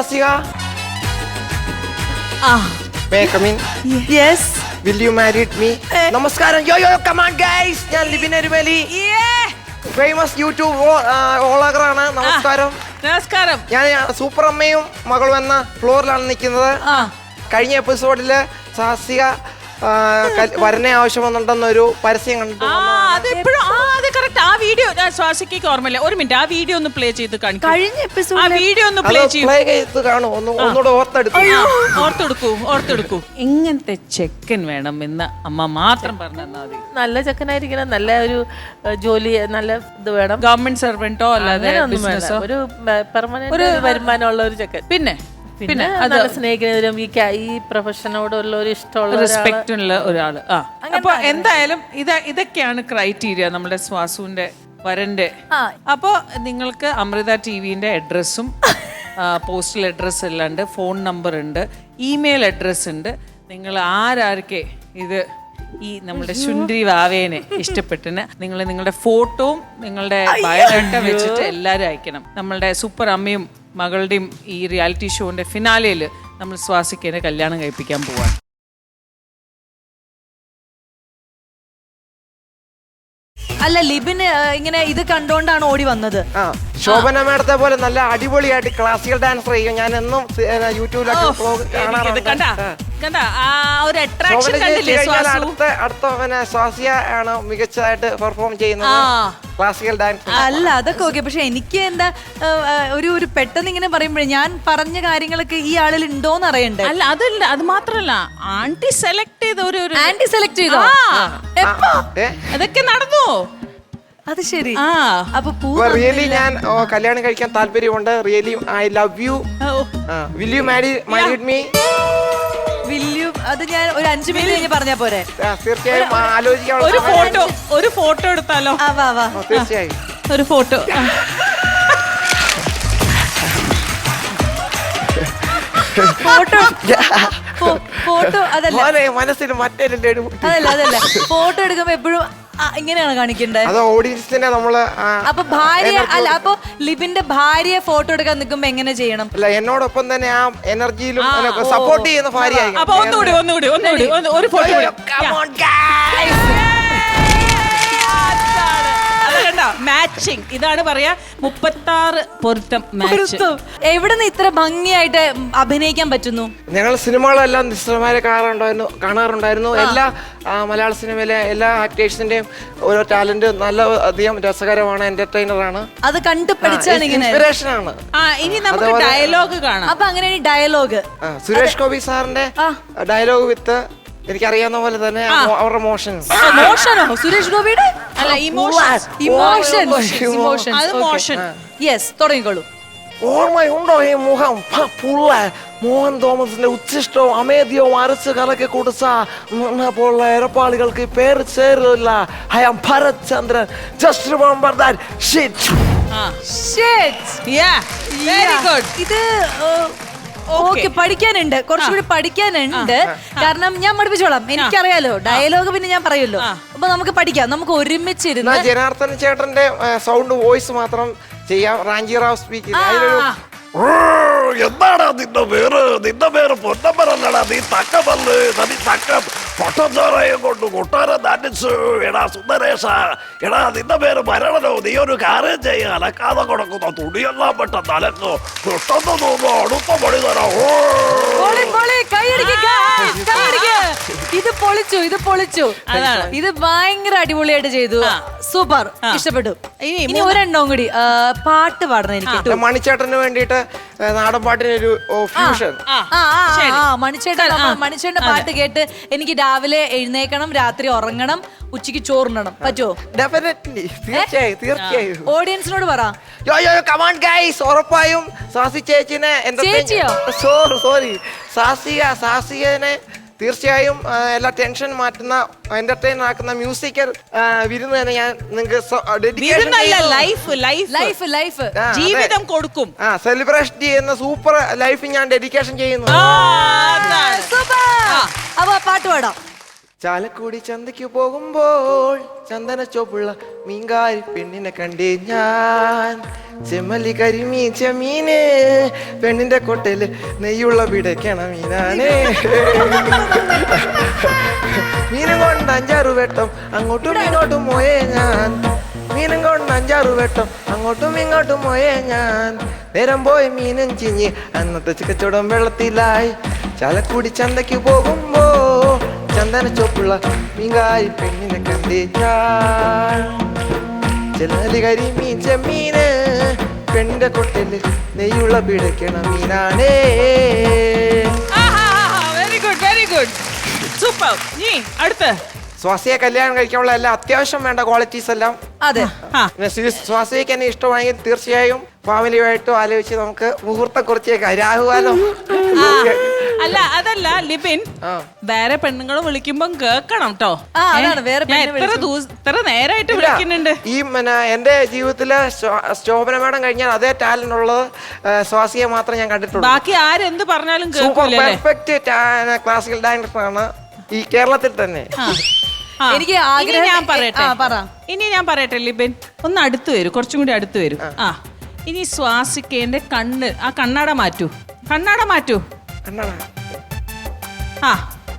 സ്വാസിക ആ may come in yes will you married me നമസ്കാരം yo yo come on guys ഞാൻ Libin അരുമേലി famous YouTube ഓളാകറാണ് നമസ്കാരം നമസ്കാരം ഞാൻ സൂപ്പർ അമ്മയും മകളും എന്ന ഫ്ലോറിലാണ് നിൽക്കുന്നത്. കഴിഞ്ഞ എപ്പിസോഡിൽ സാഹസിക വരനെ ആവശ്യം വന്നിട്ടുണ്ടെന്നൊരു പരസ്യം കണ്ടിട്ട് കറക്റ്റ് ആ വീഡിയോ ശ്വാസിക്ക് ഓർമ്മയില്ല. ഒരു മിനിറ്റ് ആ വീഡിയോ ഒന്ന് പ്ലേ ചെയ്ത് കാണിക്കും. കഴിഞ്ഞ എപ്പിസോഡ് ആ എപ്പിസോഡിൽ വീഡിയോ ഒന്ന് പ്ലേ ചെയ്യൂ. ചെയ്ത് കാണും. ഒന്ന് ഒന്നുകൂടെ ഓർത്തെടുക്കൂ. ഓർത്തെടുക്കൂ ഇങ്ങനത്തെ ചെക്കൻ വേണം എന്ന് അമ്മ മാത്രം പറഞ്ഞു തന്നാൽ മതി. നല്ല ചെക്കനായിരിക്കണം. നല്ല ഒരു ഏഹ്, ജോലി നല്ല ഇത് വേണം. ഗവൺമെന്റ് സർവന്റോ അല്ലാതെ അങ്ങനെയൊന്നും വേണ്ട. ബിസിനസ്സോ ഒരു പെർമനന്റ് ഒരു വരുമാനമുള്ള ഒരു ചെക്കൻ. പിന്നെ? പിന്നെ അത് നല്ല സ്നേഹിക്കുന്നവരും ഈ ഈ പ്രൊഫഷനോടുള്ള ഒരു ഇഷ്ടമുള്ള. റെസ്പെക്റ്റ് ഉള്ള ഒരാൾ. ആ. അപ്പൊ എന്തായാലും ഇത് ഇതൊക്കെയാണ് ക്രൈറ്റീരിയ നമ്മുടെ സ്വാസുവിന്റെ വരന്റെ അപ്പോൾ നിങ്ങൾക്ക് അമൃത ടി വിന്റെ അഡ്രസ്സും പോസ്റ്റൽ അഡ്രസ്സ് എല്ലാം ഉണ്ട് ഫോൺ നമ്പർ ഉണ്ട് ഇമെയിൽ അഡ്രസ്സ് ഉണ്ട്. നിങ്ങൾ ആരാർക്കെ ഇത് ഈ നമ്മുടെ ശുണ്ട്രി വാവേനെ ഇഷ്ടപ്പെട്ടിന് നിങ്ങൾ നിങ്ങളുടെ ഫോട്ടോയും നിങ്ങളുടെ ബയോഡാറ്റ വെച്ചിട്ട് എല്ലാവരും അയക്കണം. നമ്മളുടെ സൂപ്പർ അമ്മയും മകളുടെയും ഈ റിയാലിറ്റി ഷോന്റെ ഫിനാലയിൽ നമ്മൾ സ്വാസിക്കേനെ കല്യാണം കഴിപ്പിക്കാൻ പോവാണ്. അല്ല ലിബിന് ഇങ്ങനെ ഇത് കണ്ടോണ്ടാണ് ഓടി വന്നത്. ആ ശോഭന മാഡത്തെ പോലെ നല്ല അടിപൊളിയായിട്ട് ക്ലാസിക്കൽ ഡാൻസർ ചെയ്യും ഞാൻ എന്നും യൂട്യൂബിലൊക്കെ വ്ലോഗ് കാണാറുണ്ട്. കണ്ടാ. കണ്ടാ ആ ഒരു അട്രാക്ഷൻ കണ്ടില്ലേ കഴിഞ്ഞാൽ അടുത്ത അടുത്ത പിന്നെ സ്വാസിയ ആണ് മികച്ചതായിട്ട് പെർഫോം ചെയ്യുന്നത്. ക്ലാസിക്കൽ ഡാൻസ് അല്ല അതൊക്കെ ഓക്കെ പക്ഷെ എനിക്ക് എന്താ ആ, ആ, ഒരു ഒരു പെട്ടെന്ന് ഇങ്ങനെ പറയുമ്പോഴേ ഞാൻ പറഞ്ഞ കാര്യങ്ങളൊക്കെ ഈ ആളിൽ ഉണ്ടോന്ന് അറിയണ്ടേ? അല്ല അതല്ല അത് മാത്രല്ല. ആന്റി സെലക്ട് ചെയ്ത ഒരു ഒരു ആന്റി സെലക്ട് ചെയ്തോ? ആ, എപ്പോ? ഏ? അതൊക്കെ നടന്നു? അത് ശരി. ആ. അപ്പൊ പൂ റിയലി ഞാൻ ഓ, കല്യാണം കഴിക്കാൻ താല്പര്യമുണ്ട്. Really I love you oh, will you marry married me അത് ഞാൻ ഒരു അഞ്ചു മിനിറ്റ് കഴിഞ്ഞ് പറഞ്ഞാ പോരെ. തീർച്ചയായും ആ, ആലോചിക്കാനുള്ള ഒരു സമയം ഫോട്ടോ ഒരു ഫോട്ടോ എടുത്താലോ? ആ വാ വാ. ഓ, തീർച്ചയായും. ഒരു ഫോട്ടോ. ഫോട്ടോ ഫോട്ടോ അതല്ല. മോനെ മനസ്സിൽ മറ്റൊരു ലഡു അതല്ല അതല്ല. ഫോട്ടോ എടുക്കുമ്പോ എപ്പോഴും ഇങ്ങനെയാണ് കാണിക്കേണ്ടത് അത് ഓഡിയൻസിനെ നമ്മൾ അപ്പൊ ഭാര്യ അല്ല അപ്പൊ ലിബിന്റെ ഭാര്യയെ ഫോട്ടോ എടുക്കാൻ നിൽക്കുമ്പോ എങ്ങനെ ചെയ്യണം? അല്ല എന്നോടൊപ്പം തന്നെ ആ എനർജിയിലും സപ്പോർട്ട് ചെയ്യുന്ന ഭാര്യ അപ്പൊ ഒന്നുകൂടി ഒന്നുകൂടി ഒന്നുകൂടി ഒന്ന് ഒരു ഫോട്ടോ മാച്ചിങ് ഇതാണ് പറയാ മുപ്പത്താറ് പൊരുത്തം മാച്ച് എവിടെ നിന്ന് ഇത്ര ഭംഗിയായിട്ട് അഭിനയിക്കാൻ പറ്റുന്നു? ഞങ്ങൾ സിനിമകളെല്ലാം നിശ്ചലമാരെ കാണാറുണ്ടായിരുന്നു കാണാറുണ്ടായിരുന്നു. എല്ലാ മലയാള സിനിമയിലെ എല്ലാ ആക്ടേഴ്സിന്റെയും ഓരോ ടാലന്റ് നല്ല അധികം രസകരമാണ് എന്റർടൈനർ ആണ്. അത് കണ്ടു പഠിച്ചാണ് ഇങ്ങനെ. ഇൻസ്പിറേഷൻ ആണ്. ആ ഇനി നമുക്ക് ഡയലോഗ് കാണാം. അപ്പൊ അങ്ങനെ ഡയലോഗ് സുരേഷ് ഗോപി സാറിന്റെ ഡയലോഗ് വിത്ത് എനിക്കറിയാവുന്ന പോലെ തന്നെ അവരുടെ മോഷൻ മോഷനോ സുരേഷ് ഗോപിയുടെ? അല്ല ഇമോഷൻ ഇമോഷൻ ഇമോഷൻ അത് മോഷൻ യെസ് തുടങ്ങിക്കോളൂ. ഓർമ്മയുണ്ടോ? ഈ മുഖം ഫ, പുള്ള മോഹൻ തോമസിന്റെ ഉച്ചിഷ്ടവും അമേദ്യവും അരച്ച് കലക്കി കുടിച്ച പോലുള്ള ഇരപ്പാളികൾക്ക് ഈ പേര് ചേരില്ല I am Bharat Chandran just remember that shit shit ya very good ഇത് ഓക്കെ പഠിക്കാനുണ്ട്. കുറച്ചുകൂടി പഠിക്കാനുണ്ട്. കാരണം ഞാൻ പഠിപ്പിച്ചോളാം. എനിക്കറിയാലോ ഡയലോഗ് പിന്നെ ഞാൻ പറയുമല്ലോ. അപ്പൊ നമുക്ക് പഠിക്കാം. നമുക്ക് ഒരുമിച്ചിരുന്ന് ജനാർദ്ദന ചേട്ടന്റെ സൗണ്ട് വോയിസ് മാത്രം ചെയ്യാം. റാഞ്ചി റാവ് സ്പീക്ക് എന്താണ് നിന്റെ പേര്? നിന്റെ പേര് പൊന്നമ്മരല്ലടാ നീ തക്കമല്ല് നീ തക്കം പൊട്ടച്ചോറയും കൊണ്ട് കൊട്ടാരം നടിച്ചു എടാ സുന്ദരേഷ എടാ നിന്റെ പേര് മരണനോ നീ ഒരു കാര്യം ചെയ്യ. അലക്കാതെ കൊടുക്കുന്ന തുണിയെല്ലാം പെട്ടെന്ന് അലക്കോ പെട്ടെന്ന് തോന്നുന്നു അടുത്ത പണി തരാം. ഇത് പൊളിച്ചു ഇത് പൊളിച്ചു. അതാണ്. ഇത് ഭയങ്കര അടിപൊളിയായിട്ട് ചെയ്തു. സൂപ്പർ. ഇഷ്ടപ്പെട്ടു. ഇനി ഒരെണ്ണം കൂടി പാട്ട് പാടണം എനിക്ക്. മണിച്ചേട്ടന് വേണ്ടിയിട്ട് നാടൻ പാട്ടിന് ഒരു ഫ്യൂഷൻ ആ ആ, ആ, ആ, മണിച്ചേട്ടൻ മണിച്ചേട്ടന്റെ പാട്ട് കേട്ട് എനിക്ക് രാവിലെ എഴുന്നേക്കണം രാത്രി ഉറങ്ങണം ഉച്ചയ്ക്ക് ചോറുണ്ണണം പറ്റുമോ ഡെഫിനറ്റ്ലി തീർച്ചയായും തീർച്ചയായും. ഓഡിയൻസിനോട് പറ. യോ യോ കമാൺ ഗൈസ് ഉറപ്പായും സാസി ചേച്ചിനെ എന്താ സോറി സോറി. സാസിക സാസികനെ തീർച്ചയായും എല്ലാ ടെൻഷൻ മാറ്റുന്ന എന്റർടൈൻ ആക്കുന്ന മ്യൂസിക്കൽ വിരുന്ന് തന്നെ ഞാൻ നിങ്ങൾക്ക് വിരുന്നല്ല ലൈഫ് ലൈഫ് ലൈഫ് ലൈഫ് ജീവിതം കൊടുക്കും. ആ സെലിബ്രേഷൻ ചെയ്യുന്ന സൂപ്പർ ലൈഫ് ഞാൻ ഡെഡിക്കേഷൻ ചെയ്യുന്നു. പാട്ട് പാടാം. ചാലക്കുടി ചന്തയ്ക്ക് പോകുമ്പോൾ ചന്ദന ചോപ്പുള്ള മീൻകാരി പെണ്ണിനെ കണ്ടേ ഞാൻ. ചെമ്മല്ലി കരിമീൻ ചെമ്മീന് പെണ്ണിന്റെ കൊട്ടയിൽ നെയ്യുള്ള പിടക്കണ മീനാണ്. മീനും കൊണ്ട് അഞ്ചാറ് വെട്ടം അങ്ങോട്ടും ഇങ്ങോട്ടും പോയേ ഞാൻ. മീനും കൊണ്ട് അഞ്ചാറ് വെട്ടം അങ്ങോട്ടും ഇങ്ങോട്ടും പോയേ ഞാൻ. നേരം പോയ മീനും ചിഞ്ഞ് അന്നത്തെ ചിക്കച്ചോടം വെള്ളത്തിലായി. ചാലക്കുടി ചന്തയ്ക്ക് പോകുമ്പോ ചന്ദന ചോപ്പുള്ള പിങ്കായി പെണ്ണിനെ കണ്ടേ ഞാൻ മീൻ കരിമീൻ ചെമ്മീന് പെണ്ണിന്റെ കൊട്ടൽ നെയ്യുള്ള പിടക്കണ മീനാണേ. Very good very good super നീ അടുത്ത. സ്വാസിയെ കല്യാണം കഴിക്കാനുള്ള എല്ലാ അത്യാവശ്യം വേണ്ട ക്വാളിറ്റീസ് എല്ലാം. അതെ സ്വാസിക്ക് എന്നെ ഇഷ്ടമാണെങ്കിൽ തീർച്ചയായും ഫാമിലിയുമായിട്ടും ആലോചിച്ച് നമുക്ക് മുഹൂർത്തം കുറച്ചേക്കാം രാഹുകാലം ആ, അല്ല അതല്ല ലിബിൻ. വേറെ പെണ്ണുങ്ങളും വിളിക്കുമ്പം കേക്കണം കേട്ടോ ആ, അതാണ്, വേറെ ഞാൻ പെണ്ണിനെ എത്ര ദിവസം എത്ര നേരായിട്ട് വിളിക്കുന്നുണ്ട്? ഈ പിന്നെ എന്റെ ജീവിതത്തിൽ ശോ- ശോഭന മേഡം കഴിഞ്ഞാൽ അതേ ടാലന്റ് ഉള്ളത് ആ, സ്വാസിയെ മാത്രം ഞാൻ കണ്ടിട്ടുള്ളൂ. ബാക്കി ആരെന്ത് പറഞ്ഞാലും സൂപ്പർ കേൾക്കൂലേ പെർഫെക്റ്റ് ക്ലാസിക്കൽ ഡാൻസർ ആണ് ഈ കേരളത്തിൽ തന്നെ. ആ. എനിക്ക് ഇനി ആഗ്രഹം- ഞാൻ പറയട്ടെ. ആ, പറ. ഇനി ഞാൻ പറയട്ടെ ലിബിൻ ഒന്ന് അടുത്ത് വരും കുറച്ചും കൂടി അടുത്ത് വരും. ആ. ഇനി ശ്വാസിക്കേന്റെ കണ്ണ് ആ കണ്ണാട മാറ്റൂ. കണ്ണാട മാറ്റൂ. ആ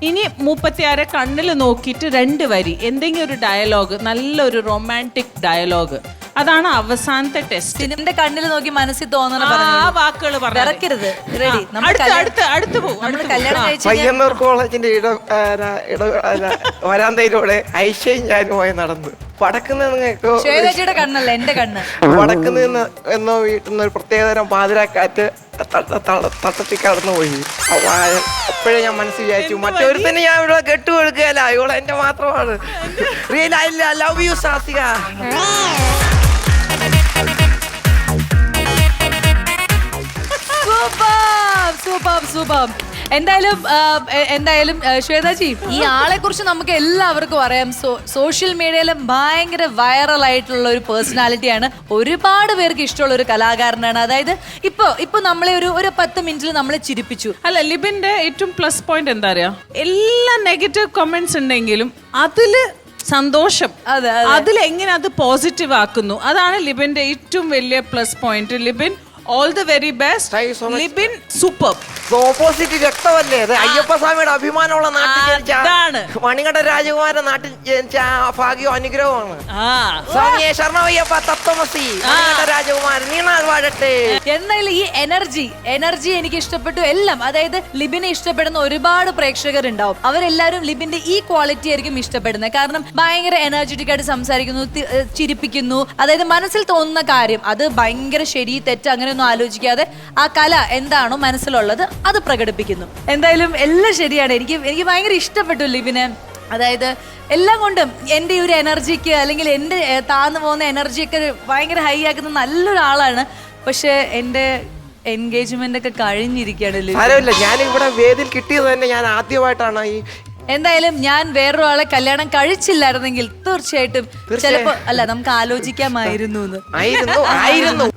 ഇനി മുപ്പത്തിയാറെ കണ്ണിൽ നോക്കിയിട്ട് രണ്ട് വരി. എന്തെങ്കിലും ഒരു ഡയലോഗ് നല്ലൊരു റൊമാന്റിക് ഡയലോഗ് അതാണ് അവസാനത്തെ ടെസ്റ്റ് സിനിമന്റെ കണ്ണിൽ നോക്കി മനസ്സിൽ തോന്നണ ആ വാക്കുകൾ വിറക്കരുത് റെഡി നമ്മൾ അടുത്ത് കല്യാണം- അടുത്ത് അടുത്ത് പോകും നമ്മൾ കല്യാണം കഴിച്ച് പയ്യന്നൂർ കോളേജിന്റെ ഇട ഇട വരാന്തയിലൂടെ ഐഷയും ഞാനും പോയി നടന്നു. വടക്കുന്ന് കണ്ണല്ല എന്റെ കണ്ണ്. വടക്കുന്ന എന്നോ വീട്ടിൽ നിന്ന് ഒരു പ്രത്യേകതരം പാതിരാക്കാറ്റ് തട്ടത്തി കടന്നു പോയി അപ്പോഴേ ഞാൻ മനസ്സിൽ വിചാരിച്ചു മറ്റൊരുത്തന്നെ ഞാൻ ഇവിടെ കെട്ടു കൊടുക്കുകയല്ല ഇവിടെ എന്റെ മാത്രമാണ് love you super super super എന്തായാലും എന്തായാലും ശ്വേതാജി ഈ ആളെ കുറിച്ച് നമുക്ക് എല്ലാവർക്കും അറിയാം. സോഷ്യൽ മീഡിയയിൽ ഭയങ്കര വൈറൽ ആയിട്ടുള്ള ഒരു പേഴ്സണാലിറ്റിയാണ് ഒരുപാട് പേർക്ക് ഇഷ്ടമുള്ള ഒരു കലാകാരനാണ്. അതായത് ഇപ്പൊ ഇപ്പൊ നമ്മളെ ഒരു ഒരു പത്ത് മിനിറ്റിൽ നമ്മളെ ചിരിപ്പിച്ചു. അല്ല ലിബിന്റെ ഏറ്റവും പ്ലസ് പോയിന്റ് എന്താ അറിയാ? എല്ലാ നെഗറ്റീവ് കമന്റ്സ് ഉണ്ടെങ്കിലും അതിൽ സന്തോഷം. അതെ, അതെ. അതിൽ എങ്ങനെ അത് പോസിറ്റീവ് ആക്കുന്നു? അതാണ് ലിബിന്റെ ഏറ്റവും വലിയ plus point Libin all the very Thank you so best much. Libin super opposite രക്തമല്ലേ അത് അയ്യപ്പ സ്വാമിയുടെ അഭിമാനമുള്ള നാട്ടിൽ ജനിച്ച അതാണ്. മണികണ്ഠ രാജകുമാരൻ നാട്ടിൽ ജനിച്ച ആ ഭാഗ്യവും അനുഗ്രഹമാണ്. ആ. സ്വാമിയെ ശരണമയ്യപ്പ തത്വമസി മണികണ്ഠ രാജകുമാരൻ നീണാൾ വാഴട്ടെ. എന്തായാലും ഈ എനർജി എനർജി എനിക്ക് ഇഷ്ടപ്പെട്ടു എല്ലാം. അതായത് ലിബിനെ ഇഷ്ടപ്പെടുന്ന ഒരുപാട് പ്രേക്ഷകർ ഉണ്ടാവും അവരെല്ലാവരും ലിബിന്റെ ഈ ക്വാളിറ്റി ആയിരിക്കും ഇഷ്ടപ്പെടുന്നത്. കാരണം ഭയങ്കര എനർജറ്റിക് ആയിട്ട് സംസാരിക്കുന്നു തി- ഏഹ് ചിരിപ്പിക്കുന്നു. അതായത് മനസ്സിൽ തോന്നുന്ന കാര്യം അത് ഭയങ്കര ശരി തെറ്റ് അങ്ങനെയൊന്നും ആലോചിക്കാതെ ആ കല എന്താണോ മനസ്സിലുള്ളത് അത് പ്രകടിപ്പിക്കുന്നു. എന്തായാലും എല്ലാം ശരിയാണ്. എനിക്ക് എനിക്ക് ഭയങ്കര ഇഷ്ടപ്പെട്ടു ലിബിനെ. അതായത് എല്ലാം കൊണ്ടും എന്റെ ഈ ഒരു എനർജിക്ക് അല്ലെങ്കിൽ എന്റെ താന്നു പോകുന്ന എനർജിയൊക്കെ ഭയങ്കര ഹൈ ആക്കുന്ന നല്ലൊരാളാണ്. പക്ഷേ എന്റെ എൻഗേജ്മെന്റ് ഒക്കെ കഴിഞ്ഞിരിക്കുകയാണ്. സാരമില്ല ഞാൻ ഇവിടെ വേദിയിൽ കിട്ടിയത് തന്നെ ഞാൻ ആദ്യമായിട്ടാണ് ഈ എന്തായാലും ഞാൻ വേറൊരാളെ കല്യാണം കഴിച്ചില്ലായിരുന്നെങ്കിൽ തീർച്ചയായിട്ടും ചിലപ്പോ അല്ല നമുക്ക് ആലോചിക്കാമായിരുന്നു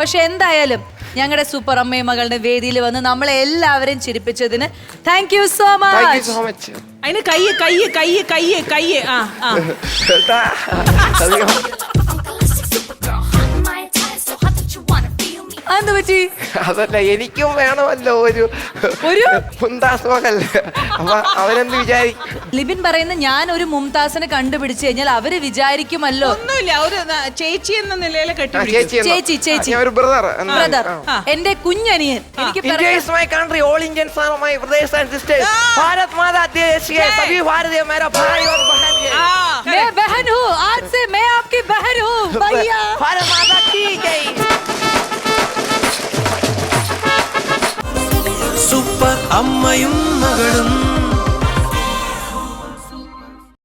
പക്ഷെ എന്തായാലും ഞങ്ങളുടെ സൂപ്പർ അമ്മയും മകളുടെ വേദിയിൽ വന്ന് നമ്മളെ എല്ലാവരെയും ചിരിപ്പിച്ചതിന് താങ്ക് യു സോ മച്ച് അതിന് കയ്യ് കയ്യ് കയ്യ് കയ്യ് കയ്യ് ആ ആ. അതെന്ത് പറ്റി അതല്ല എനിക്കും വേണമല്ലോ ഒരു ഒരു? മുന്താസ് മകൾ അപ്പൊ അവരെന്ത് വിചാരിക്കും ലിബിൻ പറയുന്ന ഞാൻ ഒരു മുംതാസിനെ കണ്ടുപിടിച്ചു കഴിഞ്ഞാൽ അവര് വിചാരിക്കുമല്ലോ ഒന്നുമില്ല ഒരു ന- ചേച്ചി എന്ന നിലയിൽ ആ, കെട്ടി ചേച്ചി എന്നോ? ചേച്ചി, ചേച്ചി. ഞാൻ ഒരു ബ്രദർ ബ്രദർ എന്റെ കുഞ്ഞനിയൻ എനിക്ക് ഇന്ത്യ പറയാൻ- is my country all Indians are my brothers and sisters Bharat Mata देश के सभी भारतीय मेरा भाई और बहन है ആ मैं बहन हूँ आज से मैं आपकी बहन हूँ भैया भारत माता की जय സൂപ്പർ അമ്മയും മകളും